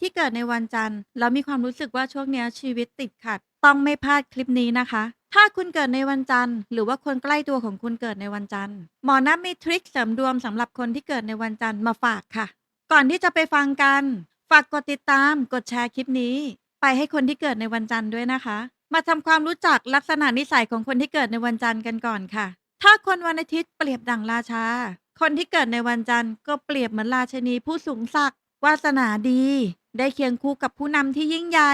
ที่เกิดในวันจันทร์แล้วมีความรู้สึกว่าช่วงเนี้ยชีวิตติดขัด ต้องไม่พลาดคลิปนี้นะคะ ถ้าคุณเกิดในวันจันทร์ หรือว่าคนใกล้ตัวของคุณเกิดในวันจันทร์ หมอนับมีทริคเสริมดวงสำหรับคนที่เกิดในวันจันทร์มาฝากค่ะ ก่อนที่จะไปฟังกัน ฝากกดติดตาม กดแชร์คลิปนี้ ไปให้คนที่เกิดในวันจันทร์ด้วยนะคะ มาทำความรู้จักลักษณะนิสัยของคนที่เกิดในวันจันทร์กันก่อนค่ะ ถ้าคนวันอาทิตย์เปรียบดั่งราชา คนที่เกิดในวันจันทร์ก็เปรียบเหมือนราชนีผู้สูงศักดิ์วาสนาดี ได้เคียงคู่กับผู้นำที่ยิ่งใหญ่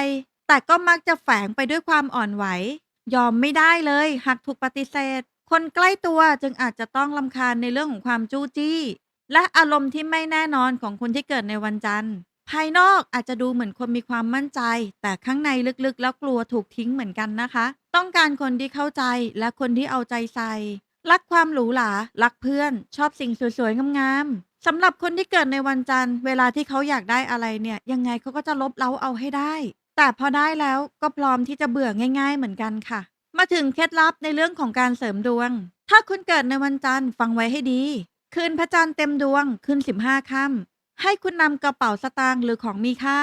แต่ก็มักจะแฝงไปด้วยความอ่อนไหว ยอมไม่ได้เลยหากถูกปฏิเสธ คนใกล้ตัวจึงอาจจะต้องลำคาญในเรื่องของความจู้จี้ และอารมณ์ที่ไม่แน่นอนของคนที่เกิดในวันจันทร์ ภายนอกอาจจะดูเหมือนคนมีความมั่นใจ แต่ข้างในลึกๆ แล้วกลัวถูกทิ้งเหมือนกันนะคะ ต้องการคนที่เข้าใจและคนที่เอาใจใส่ รักความหรูหรา รักเพื่อน ชอบสิ่งสวยๆ งามๆ สำหรับคนที่เกิดในวันจันทร์ เวลาที่เขาอยากได้อะไรเนี่ย ยังไงเขาก็จะลบเล้าเอาให้ได้ แต่พอได้แล้วก็พร้อมที่จะเบื่อง่าย ๆ เหมือนกันค่ะ มาถึงเคล็ดลับในเรื่องของการเสริมดวง ถ้าคุณเกิดในวันจันทร์ฟังไว้ให้ดี คืนพระจันทร์เต็มดวงขึ้น15ค่ำให้คุณนำกระเป๋าสตางค์หรือของมีค่า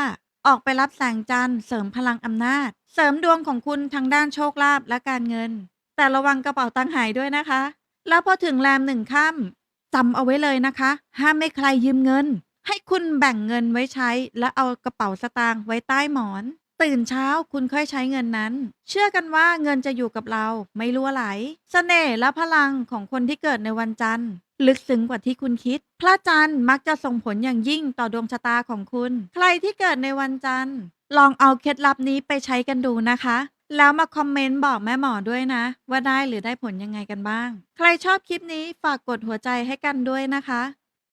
ออกไปรับแสงจันทร์เสริมพลังอำนาจ เสริมดวงของคุณทางด้านโชคลาภและการเงิน แต่ระวังกระเป๋าตังค์หายด้วยนะคะ แล้วพอถึงแรมหนึ่งค่ำ จำเอาไว้เลยนะคะ ห้ามไม่ใครยืมเงิน ให้คุณแบ่งเงินไว้ใช้ และเอากระเป๋าสตางค์ไว้ใต้หมอน ตื่นเช้าคุณค่อยใช้เงินนั้น เชื่อกันว่าเงินจะอยู่กับเราไม่รั่วไหลเสน่ห์และพลังของคนที่เกิดในวันจันทร์ ลึกซึ้งกว่าที่คุณคิด พระจันทร์มักจะส่งผลอย่างยิ่งต่อดวงชะตาของคุณ ใครที่เกิดในวันจันทร์ ลองเอาเคล็ดลับนี้ไปใช้กันดูนะคะ แล้วมาคอมเมนต์บอกแม่หมอด้วยนะ ว่าได้หรือได้ผลยังไงกันบ้าง ใครชอบคลิปนี้ฝากกดหัวใจให้กันด้วยนะคะ